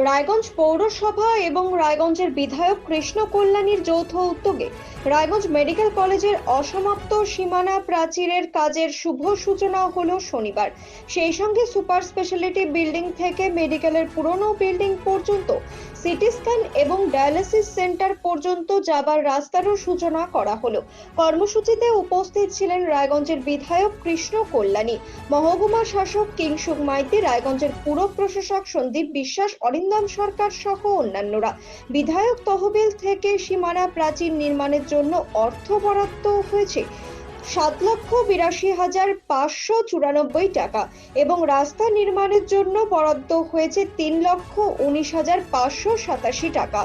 রায়গঞ্জ পৌরসভা এবং রায়গঞ্জের বিধায়ক কৃষ্ণ কল্যাণীর যৌথ উদ্যোগে রায়গঞ্জ মেডিকেল কলেজের অসমাপ্ত সীমানা প্রাচীরের কাজের শুভ সূচনা হলো শনিবার। সেই সঙ্গে সুপার স্পেশালিটি বিল্ডিং থেকে মেডিকেলের পুরনো বিল্ডিং পর্যন্ত সিটি স্ক্যান এবং ডায়ালিসিস সেন্টার পর্যন্ত যাবার রাস্তারও সূচনা করা হলো। কর্মসূচিতে উপস্থিত ছিলেন রায়গঞ্জের বিধায়ক কৃষ্ণ কল্যাণী, মহকুমা শাসক কিংসুক মাইতি, রায়গঞ্জের পুর প্রশাসক সন্দীপ বিশ্বাস, অরিন্দম সরকার সহ অন্যান্যরা। বিধায়ক তহবিল থেকে সীমানা প্রাচীর নির্মাণের জন্য অর্থ বরাদ্দ হয়েছে। সাত লক্ষ বিরাশি হাজার পাঁচশো চুরানব্বই টাকা এবং রাস্তা নির্মাণের জন্য বরাদ্দ হয়েছে তিন লক্ষ উনিশ হাজার পাঁচশো সাতাশি টাকা।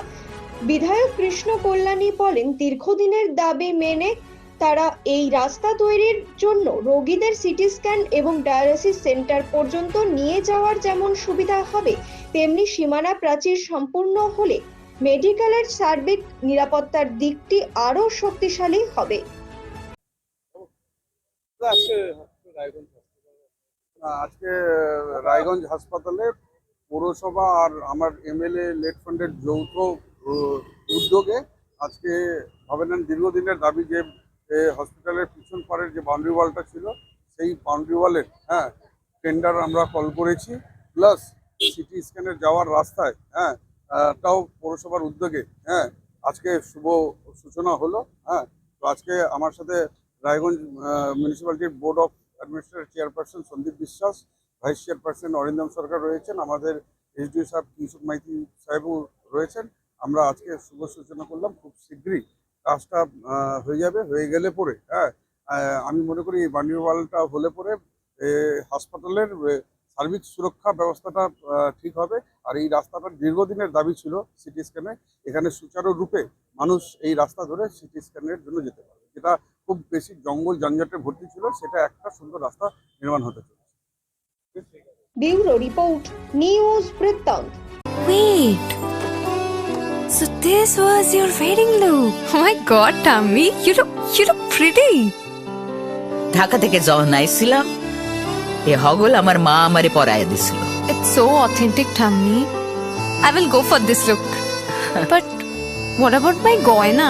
বিধায়ক কৃষ্ণ কল্যাণী বলেন, দীর্ঘদিনের দাবি মেনে তারা এই রাস্তা তৈরির জন্য রোগীদের সিটি স্ক্যান এবং ডায়ালিসিস সেন্টার পর্যন্ত নিয়ে যাওয়ার যেমন সুবিধা হবে, তেমনি সীমানা প্রাচীর সম্পূর্ণ হলে মেডিকেলের সার্বিক নিরাপত্তার দিকটি আরও শক্তিশালী হবে। আজকে রায়গঞ্জ আজকে রায়গঞ্জ হাসপাতালে পৌরসভা আর আমার এমএলএ লেট ফান্ডের যৌথ উদ্যোগে আজকে ভাবেন দীর্ঘদিনের দাবি যে হসপিটালের পিছন পাড়ের যে বাউন্ডারি ওয়ালটা ছিল, সেই বাউন্ডারি ওয়ালের হ্যাঁ টেন্ডার আমরা কল করেছি প্লাস সিটি স্ক্যানের যাওয়ার রাস্তায় হ্যাঁ তাও পৌরসভার উদ্যোগে হ্যাঁ আজকে শুভ সূচনা হলো হ্যাঁ তো আজকে আমার সাথে Raiganj মিউনিসিপ্যালিটির board of administrator chairperson Sandip Biswas vice chairperson Arindam সরকার রয়েছেন, আমাদের এসডিও সাহেব কিশোর মাইতি সাহেবও রয়েছেন। আমরা আজকে শুভ সূচনা করলাম, খুব শীঘ্রই কাজটা হয়ে যাবে, হয়ে গেলে পরে হ্যাঁ। আমি মনে করি এই বান্ডির হলে পরে হাসপাতালের সার্বিক সুরক্ষা ব্যবস্থাটা ঠিক হবে। আর এই রাস্তাটার দীর্ঘদিনের দাবি ছিল সিটি স্ক্যানে। এখানে সুচারুরূপে মানুষ এই রাস্তা ধরে সিটি স্ক্যানের জন্য যেতে পারবে। যেটা খুব বেশি জঙ্গল যানজটে ভর্তি ছিল সেটা একটা সুন্দর রাস্তা নির্মাণ হতে চলেছে bureau report news Brittanto Wait. So this was your wedding look. Oh my god, Tammy, you look you look pretty. Dhaka থেকে যখন আইছিলাম এ হগল আমার মা আমারে পরায় দিছিল It's so authentic, Tammy. I will go for this look. but what about my goina?